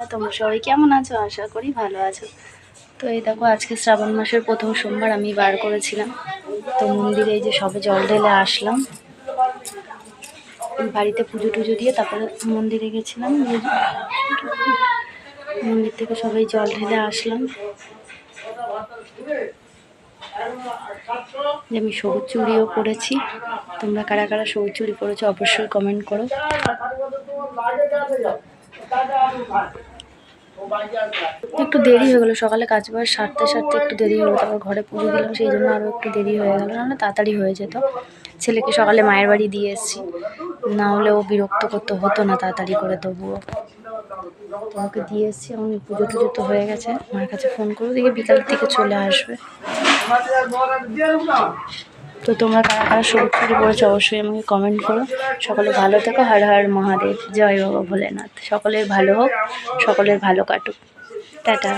তোমরা সবাই কেমন আছো? আশা করি ভালো আছো। তো এই দেখো, আজকে শ্রাবণ মাসের প্রথম সোমবার আমি বার করেছিলাম। তো মন্দিরে এই যে সবে জল ঢেলে আসলাম। বাড়িতে পুজো টুজো দিয়ে তারপরে মন্দিরে গেছিলাম। মন্দির থেকে সবাই জল ঢেলে আসলাম। যে আমি সবুজ চুড়িও পরেছি। তোমরা কারা কারা সবুজ চুড়ি পরেছো, অবশ্যই কমেন্ট করো। একটু দেরি হয়ে গেলো, সকালে কাজ বাজ সারতে সারতে একটু দেরি হলো তারপর ঘরে পুজো দিলাম, সেই জন্য আরও একটু দেরি হয়ে গেলো, নাহলে তাড়াতাড়ি হয়ে যেত। ছেলেকে সকালে মায়ের বাড়ি দিয়ে এসেছি, না হলে ও বিরক্ত করতে হতো না তাড়াতাড়ি করে, তবুও। তো ওকে দিয়ে এসেছি, এখন পুজো টুজো তো হয়ে গেছে, মায়ের কাছে ফোন করব, দেখি বিকালের দিকে চলে আসবে। তো তোমরা কারা কারা সবুজ চুরি পড়েছো অবশ্যই আমাকে কমেন্ট করো। সকলে ভালো থাকো, হর হর মহাদেব, জয় বাবা ভোলেনাথ। সকলের ভালো হোক, সকলের ভালো কাটুক। টাটা।